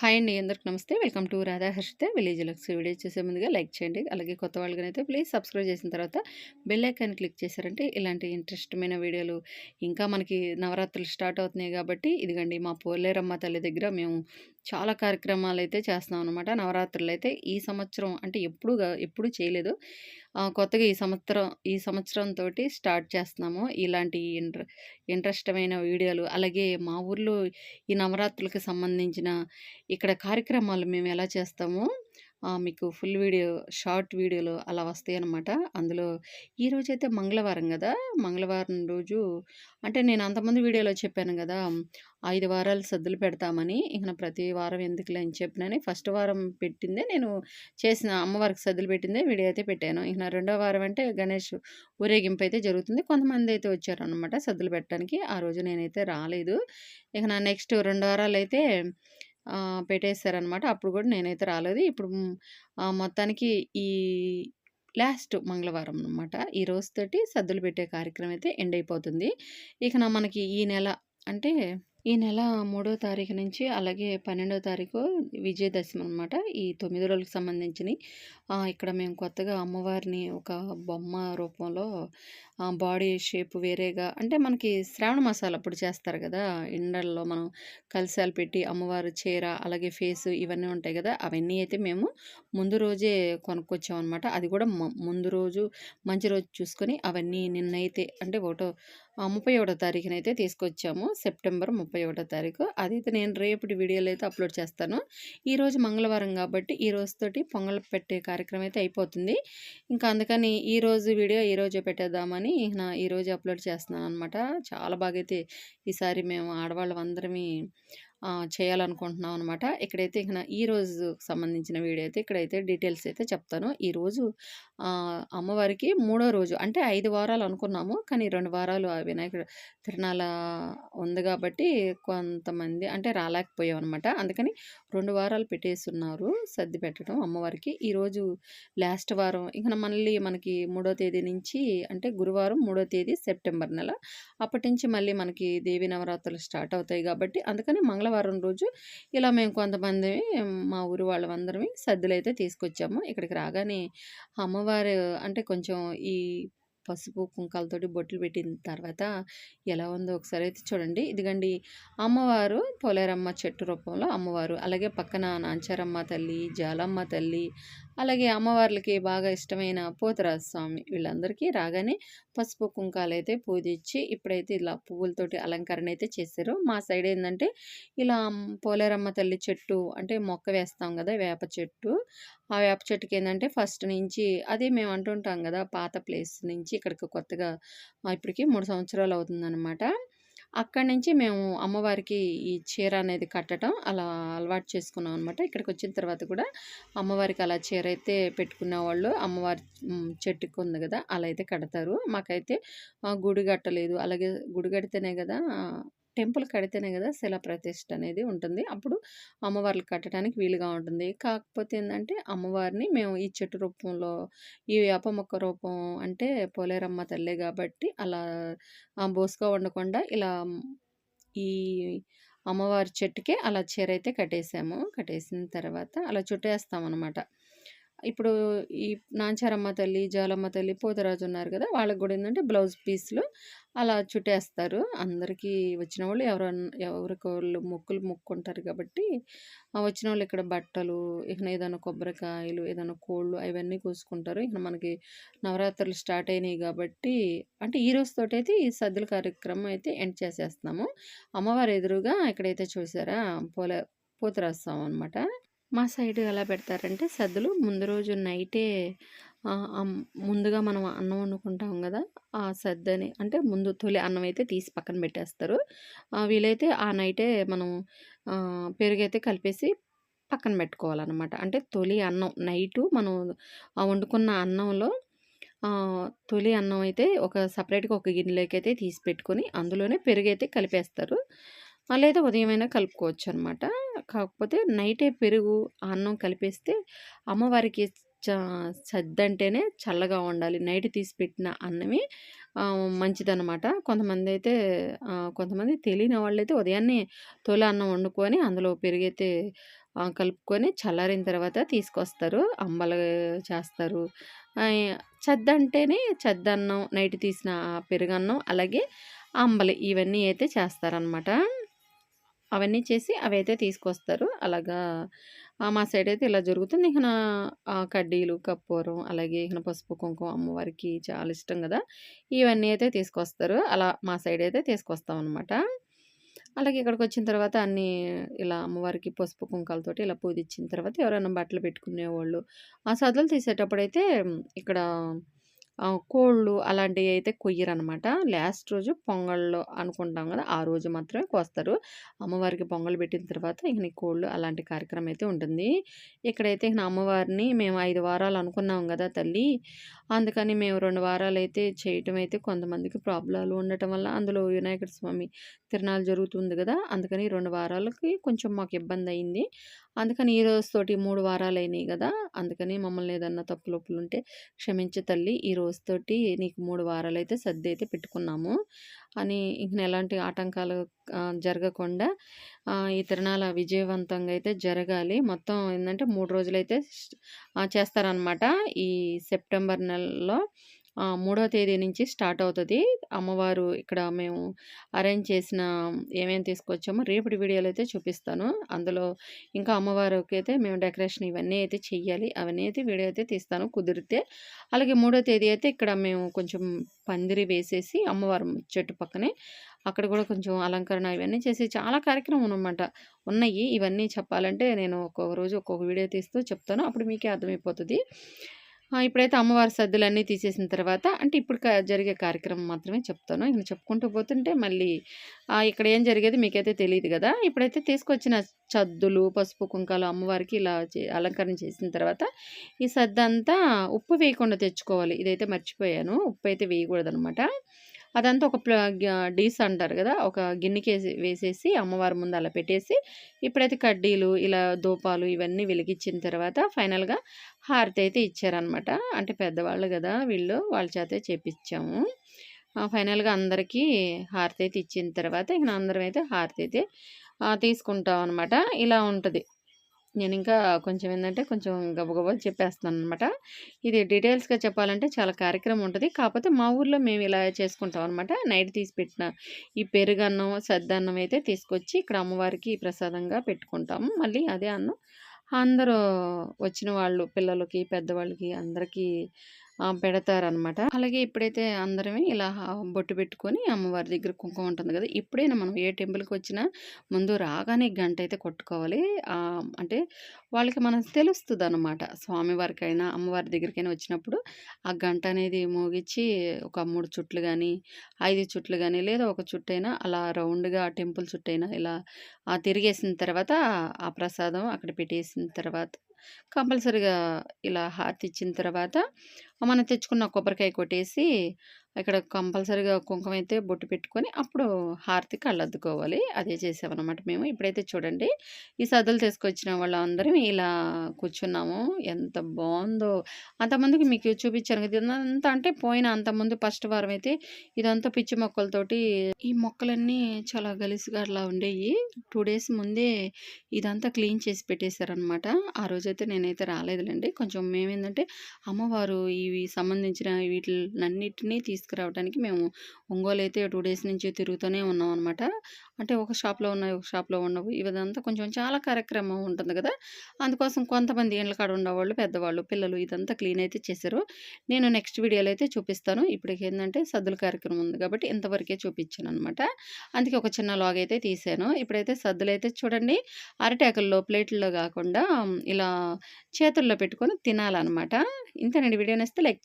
Hi అండి అందరికి నమస్తే. Welcome to Radha Harshitha village lux video. చూసే ముందుగా లైక్ చేయండి. అలాగే కొత్త వాళ్ళకనైతే ప్లీజ్ సబ్స్క్రైబ్ చేసిన తర్వాత బెల్ ఐకాన్ క్లిక్ చేశారంటే ఇలాంటి ఇంట్రెస్టమైన వీడియోలు ఇంకా మనకి నవరాత్రులు స్టార్ట్ అవుతున్నాయి కాబట్టి ఇదిగండి మా పోలేరమ్మ తల్లి దగ్గర మేము చాలా కార్యక్రమాలు అయితే చేస్తున్నాం అనమాట నవరాత్రులు అయితే ఈ సంవత్సరం అంటే ఎప్పుడు ఎప్పుడు చేయలేదు. కొత్తగా ఈ సంవత్సరం ఈ సంవత్సరంతో స్టార్ట్ చేస్తున్నాము. ఇలాంటి ఇంట్ర ఇంట్రెస్టమైన వీడియోలు అలాగే మా ఊర్లో ఈ నవరాత్రులకు సంబంధించిన ఇక్కడ కార్యక్రమాలు మేము ఎలా చేస్తాము? మీకు ఫుల్ వీడియో షార్ట్ వీడియోలు అలా వస్తాయి అనమాట అందులో ఈరోజైతే మంగళవారం కదా మంగళవారం రోజు అంటే నేను అంతమంది వీడియోలో చెప్పాను కదా ఐదు వారాలు సద్దులు పెడతామని ఇక ప్రతి వారం ఎందుకులే అని చెప్పినని ఫస్ట్ వారం పెట్టిందే నేను చేసిన అమ్మవారికి సద్దులు పెట్టిందే వీడియో అయితే పెట్టాను. ఇక రెండో వారం అంటే గణేష్ ఊరేగింపు అయితే జరుగుతుంది. కొంతమంది అయితే వచ్చారు అనమాట సద్దులు పెట్టడానికి. ఆ రోజు నేనైతే రాలేదు. ఇక నా నెక్స్ట్ రెండు వారాలు అయితే పెట్టేశారనమాట అప్పుడు కూడా నేనైతే రాలేదు. ఇప్పుడు మొత్తానికి ఈ లాస్ట్ మంగళవారం అనమాట. ఈ రోజుతోటి సద్దులు పెట్టే కార్యక్రమం అయితే ఎండ్ అయిపోతుంది. ఇక నా మనకి ఈ నెల అంటే ఈ నెల మూడో తారీఖు నుంచి అలాగే పన్నెండో తారీఖు విజయదశమి అనమాట. ఈ తొమ్మిది రోజులకు సంబంధించినవి ఇక్కడ మేము కొత్తగా అమ్మవారిని ఒక బొమ్మ రూపంలో బాడీ షేప్ వేరేగా అంటే మనకి శ్రావణ మాసాలు అప్పుడు చేస్తారు కదా ఎండల్లో మనం కలశాలు పెట్టి అమ్మవారు చీర, అలాగే ఫేసు ఇవన్నీ ఉంటాయి కదా అవన్నీ అయితే మేము ముందు రోజే కొనుక్కొచ్చామనమాట. అది కూడా ముందు రోజు మంచి రోజు చూసుకొని అవన్నీ నిన్నైతే అంటే ఒకటో ఆహ్, 31 తారీఖునైతే తీసుకొచ్చాము. సెప్టెంబర్ 31 తారీఖు. అదైతే నేను రేపటి వీడియోలో అయితే అప్లోడ్ చేస్తాను. ఈరోజు మంగళవారం కాబట్టి ఈ రోజుతోటి పొంగల్ పెట్టే కార్యక్రమం అయితే అయిపోతుంది. ఇంకా అందుకని ఈరోజు వీడియో ఈరోజే పెట్టేద్దామని నా ఈరోజు అప్లోడ్ చేస్తున్నాను అనమాట చాలా బాగైతే ఈసారి మేము ఆడవాళ్ళం అందరమీ చేయాలనుకుంటున్నాం అనమాట. ఇక్కడైతే ఇక ఈరోజు సంబంధించిన వీడియో అయితే ఇక్కడైతే డీటెయిల్స్ అయితే చెప్తాను. ఈరోజు అమ్మవారికి మూడో రోజు అంటే ఐదు వారాలు అనుకున్నాము. కానీ రెండు వారాలు ఆ వినాయకుడు తిరునాళ ఉంది కాబట్టి కొంతమంది అంటే రాలేకపోయామనమాట. అందుకని రెండు వారాలు పెట్టేస్తున్నారు సర్ది పెట్టడం అమ్మవారికి. ఈరోజు లాస్ట్ వారం ఇక మళ్ళీ మనకి మూడో తేదీ నుంచి అంటే గురువారం మూడో తేదీ సెప్టెంబర్ నెల. అప్పటి నుంచి మళ్ళీ మనకి దేవీ నవరాత్రులు స్టార్ట్ అవుతాయి కాబట్టి అందుకని మంగళవారం రోజు ఇలా మేము కొంతమంది మా ఊరు సర్దులు సద్దులైతే తీసుకొచ్చాము. ఇక్కడికి రాగానే అమ్మవారు అంటే కొంచెం ఈ పసుపు, కుంకాలతోటి బొట్లు పెట్టిన తర్వాత ఎలా ఉందో ఒకసారి అయితే చూడండి. ఇదిగండి అమ్మవారు పోలేరమ్మ చెట్టు రూపంలో అమ్మవారు. అలాగే పక్కన నాంచారమ్మ తల్లి, జాలమ్మ తల్లి, అలాగే అమ్మవార్లకి బాగా ఇష్టమైన పోతరాజ స్వామి వీళ్ళందరికీ రాగానే పసుపు, కుంకాలైతే పూజించి ఇప్పుడైతే ఇలా పువ్వులతోటి అలంకరణ అయితే చేశారు. మా సైడ్ ఏంటంటే ఇలా పోలేరమ్మ తల్లి చెట్టు అంటే మొక్క వేస్తాం కదా వేప చెట్టు. ఆ వేప చెట్టుకి ఏంటంటే ఫస్ట్ నుంచి అదే మేము అంటుంటాం కదా పాత ప్లేస్ నుంచి ఇక్కడికి కొత్తగా ఇప్పటికి మూడు సంవత్సరాలు అవుతుందనమాట. అక్కడి నుంచి మేము అమ్మవారికి ఈ చీర అనేది కట్టడం అలా అలవాటు చేసుకున్నాం అనమాట. ఇక్కడికి వచ్చిన తర్వాత కూడా అమ్మవారికి అలా చీర అయితే పెట్టుకునేవాళ్ళు. అమ్మవారి చెట్టుకు ఉంది కదా అలా అయితే కడతారు. మాకైతే గుడి కట్టలేదు. అలాగే గుడి కడితేనే కదా టెంపుల్ కడితేనే కదా శిలప్రతిష్ఠ అనేది ఉంటుంది. అప్పుడు అమ్మవార్లు కట్టడానికి వీలుగా ఉంటుంది. కాకపోతే ఏంటంటే అమ్మవారిని మేము ఈ చెట్టు రూపంలో ఈ వేప మొక్క రూపం అంటే పోలేరమ్మ తల్లే కాబట్టి అలా బోసుగా ఉండకుండా ఇలా ఈ అమ్మవారి చెట్టుకే అలా చీర అయితే కట్టేసాము. కట్టేసిన తర్వాత అలా చుట్టేస్తాం అనమాట ఇప్పుడు ఈ నాంచారమ్మ తల్లి, జాలమ్మ తల్లి, పోతరాజు ఉన్నారు కదా వాళ్ళకి కూడా ఏంటంటే బ్లౌజ్ పీస్‌లు అలా చుట్టేస్తారు. అందరికీ వచ్చిన వాళ్ళు ఎవరన్నా ఎవరికొళ్ళు మొక్కులు మొక్కుంటారు కాబట్టి వచ్చిన వాళ్ళు ఇక్కడ బట్టలు, ఇక ఏదైనా కొబ్బరికాయలు, ఏదైనా కోళ్ళు అవన్నీ కోసుకుంటారు. ఇక మనకి నవరాత్రులు స్టార్ట్ అయినాయి కాబట్టి అంటే ఈ రోజుతోటైతే ఈ సద్దుల కార్యక్రమం అయితే ఎండ్ చేసేస్తున్నాము. అమ్మవారి ఎదురుగా ఇక్కడైతే చూసారా పోలే పోతురాజు అనమాట. మా సైడ్ ఎలా పెడతారంటే సద్దులు ముందు రోజు నైటే ముందుగా మనం అన్నం వండుకుంటాం కదా ఆ సద్దని అంటే ముందు తొలి అన్నం అయితే తీసి పక్కన పెట్టేస్తారు. వీలైతే ఆ నైటే మనం పెరుగైతే కలిపేసి పక్కన పెట్టుకోవాలన్నమాట అంటే తొలి అన్నం నైటు మనం వండుకున్న అన్నంలో తొలి అన్నం అయితే ఒక సపరేట్గా ఒక గిన్నెలోకి అయితే తీసి పెట్టుకొని అందులోనే పెరుగైతే కలిపేస్తారు. ఆహ్, లేదా ఉదయమైనా కలుపుకోవచ్చనమాట. కాకపోతే నైటే పెరుగు, అన్నం కలిపేస్తే అమ్మవారికి సద్దంటేనే చల్లగా ఉండాలి. నైట్ తీసి పెట్టిన అన్నమే మంచిదనమాట కొంతమంది అయితే కొంతమంది తెలియని వాళ్ళైతే ఉదయాన్నే తొలి అన్నం వండుకొని అందులో పెరిగైతే కలుపుకొని చల్లారిన తర్వాత తీసుకొస్తారు అంబలు చేస్తారు చద్దంటేనే చద్దన్నం నైట్ తీసిన పెరుగన్నం అలాగే అంబలి ఇవన్నీ అయితే చేస్తారనమాట అవన్నీ చేసి అవైతే తీసుకొస్తారు. అలాగా మా సైడ్ అయితే ఇలా జరుగుతుంది. ఇక కడ్డీలు కప్పూరం అలాగే ఇక పసుపు కుంకుమ అమ్మవారికి చాలా ఇష్టం కదా! ఇవన్నీ అయితే తీసుకొస్తారు. అలా మా సైడ్ అయితే తీసుకొస్తాం అనమాట అలాగే ఇక్కడికి వచ్చిన తర్వాత అన్నీ ఇలా అమ్మవారికి పసుపు కుంకాలతోటి ఇలా పూజించిన తర్వాత ఎవరైనా బట్టలు పెట్టుకునేవాళ్ళు ఆ సదులు తీసేటప్పుడైతే ఇక్కడ కోళ్ళు అలాంటివి అయితే కొయ్యరనమాట. లాస్ట్ రోజు పొంగళ్ళు అనుకుంటాం కదా ఆ రోజు మాత్రమే కోస్తారు. అమ్మవారికి పొంగల్ పెట్టిన తర్వాత ఇక కోళ్ళు అలాంటి కార్యక్రమం అయితే ఉంటుంది. ఇక్కడైతే ఇక అమ్మవారిని మేము ఐదు వారాలు అనుకున్నాం కదా తల్లి. అందుకని మేము రెండు వారాలు అయితే చేయటం అయితే కొంతమందికి ప్రాబ్లాలు ఉండటం వల్ల అందులో వినాయకుడి స్వామి తిరణాలు జరుగుతుంది కదా అందుకని రెండు వారాలకి కొంచెం మాకు ఇబ్బంది అయింది. అందుకని ఈ రోజుతోటి మూడు వారాలు అయినాయి కదా! అందుకని మమ్మల్ని ఏదన్నా తప్పులొప్పులు ఉంటే క్షమించే తల్లి. ఈ రోజుతోటి నీకు మూడు వారాలు అయితే సర్ది అయితే పెట్టుకున్నాము. అని ఇంక ఎలాంటి ఆటంకాలు జరగకుండా ఈ తిరణాల విజయవంతంగా అయితే జరగాలి. మొత్తం ఏంటంటే మూడు రోజులైతే చేస్తారనమాట ఈ సెప్టెంబర్ నెలలో మూడో తేదీ నుంచి స్టార్ట్ అవుతుంది. అమ్మవారు ఇక్కడ మేము అరేంజ్ చేసిన ఏమేమి తీసుకొచ్చామో రేపటి వీడియోలో అయితే చూపిస్తాను. అందులో ఇంకా అమ్మవారికి అయితే మేము డెకరేషన్ ఇవన్నీ అయితే చెయ్యాలి. అవన్నీ అయితే వీడియో అయితే తీస్తాను కుదిరితే. అలాగే మూడో తేదీ అయితే ఇక్కడ మేము కొంచెం పందిరి వేసేసి అమ్మవారు చెట్టు పక్కనే అక్కడ కూడా కొంచెం అలంకరణ ఇవన్నీ చేసి చాలా కార్యక్రమం అనమాట ఉన్నాయి. ఇవన్నీ చెప్పాలంటే నేను ఒక్కొక్క రోజు ఒక్కొక్క వీడియో తీస్తూ చెప్తాను. అప్పుడు మీకే అర్థమైపోతుంది. ఇప్పుడైతే అమ్మవారి సద్దులన్నీ తీసేసిన తర్వాత అంటే ఇప్పుడు జరిగే కార్యక్రమం మాత్రమే చెప్తాను. ఇక్కడ చెప్పుకుంటూ పోతుంటే మళ్ళీ ఇక్కడ ఏం జరిగేది మీకైతే తెలియదు కదా. ఇప్పుడైతే తీసుకొచ్చిన చద్దులు పసుపు కుంకాలు అమ్మవారికి ఇలా అలంకరణ చేసిన తర్వాత ఈ సద్దంతా ఉప్పు వేయకుండా తెచ్చుకోవాలి. ఇదైతే మర్చిపోయాను. ఉప్పు అయితే వేయకూడదు అనమాట అదంతా ఒక డీస్ అంటారు కదా ఒక గిన్నెకి వేసేసి అమ్మవారి ముందు అలా పెట్టేసి ఇప్పుడైతే కడ్డీలు ఇలా దూపాలు ఇవన్నీ వెలిగించిన తర్వాత ఫైనల్గా హారతి అయితే ఇచ్చారనమాట అంటే పెద్దవాళ్ళు కదా వీళ్ళు వాళ్ళ చేతే చేపించాము ఫైనల్గా అందరికీ హారతి అయితే ఇచ్చిన తర్వాత ఇక అందరం అయితే హారతి అయితే తీసుకుంటాం అనమాట ఇలా ఉంటుంది. నేను ఇంకా కొంచెం ఏంటంటే కొంచెం గబగబా చెప్పేస్తున్నాను అనమాట ఇది డీటెయిల్స్గా చెప్పాలంటే చాలా కార్యక్రమం ఉంటుంది. కాకపోతే మా ఊర్లో మేము ఇలా చేసుకుంటాం అనమాట నైట్ తీసి పెట్టిన ఈ పెరుగన్నం సద్దన్నం అయితే తీసుకొచ్చి ఇక్కడ అమ్మవారికి ప్రసాదంగా పెట్టుకుంటాము. మళ్ళీ అదే అన్నం అందరూ వచ్చిన వాళ్ళు పిల్లలకి పెద్దవాళ్ళకి అందరికీ పెడతారనమాట అలాగే ఇప్పుడైతే అందరమే ఇలా బొట్టు పెట్టుకొని అమ్మవారి దగ్గర కుంకుమ ఉంటుంది కదా ఇప్పుడైనా మనం ఏ టెంపుల్కి వచ్చినా ముందు రాగానే గంట అయితే కొట్టుకోవాలి. అంటే వాళ్ళకి మనం తెలుస్తుంది అనమాట స్వామివారికైనా అమ్మవారి దగ్గరికైనా వచ్చినప్పుడు ఆ గంట అనేది మోగించి ఒక మూడు చుట్లు కానీ ఐదు చుట్లు కానీ లేదా ఒక చుట్టైనా అలా రౌండ్గా టెంపుల్ చుట్టైనా ఇలా తిరిగేసిన తర్వాత ఆ ప్రసాదం అక్కడ పెట్టేసిన తర్వాత కంపల్సరీగా ఇలా హారతి ఇచ్చిన తర్వాత మనం తెచ్చుకున్న కొబ్బరికాయ కొట్టేసి ఇక్కడ కంపల్సరీగా కుంకుమ అయితే బొట్టు పెట్టుకొని అప్పుడు హారతి కళ్ళద్దుకోవాలి అదే చేసామన్నమాట మేము. ఇప్పుడైతే చూడండి ఈ సదులు తీసుకొచ్చిన వాళ్ళందరం ఇలా కూర్చున్నాము. ఎంత బాగుందో. అంతమందికి మీకు చూపించాను కదా ఇదంతా అంటే పోయిన అంతమంది ఫస్ట్ వారం అయితే ఇదంతా పిచ్చి మొక్కలతోటి ఈ మొక్కలన్నీ చాలా గలిసిగా అట్లా ఉండేవి టూ డేస్ ముందే ఇదంతా క్లీన్ చేసి పెట్టేశారనమాట ఆ రోజైతే నేనైతే రాలేదులేండి. కొంచెం మేమేంటంటే అమ్మవారు ఇవి సంబంధించిన వీటినన్నిటినీ తీసుకు తీసుకురావడానికి మేము ఒంగోలు అయితే టూ డేస్ నుంచి తిరుగుతూనే ఉన్నాం అనమాట అంటే ఒక షాప్లో ఉన్నాయి ఒక షాప్లో ఉండవు. ఇదంతా కొంచెం చాలా కార్యక్రమం ఉంటుంది కదా. అందుకోసం కొంతమంది ఇండ్ల కాడ ఉండేవాళ్ళు పెద్దవాళ్ళు పిల్లలు ఇదంతా క్లీన్ అయితే చేశారు. నేను నెక్స్ట్ వీడియోలో అయితే చూపిస్తాను. ఇప్పటికి ఏంటంటే సద్దుల కార్యక్రమం ఉంది కాబట్టి ఇంతవరకే చూపించాను అనమాట అందుకే ఒక చిన్న లాగ్ అయితే తీసాను ఇప్పుడైతే సద్దులు అయితే చూడండి అరటాకుల్లో ప్లేట్లలో కాకుండా ఇలా చేతుల్లో పెట్టుకొని తినాలన్నమాట. ఇంతేనండి. Video నేస్తే like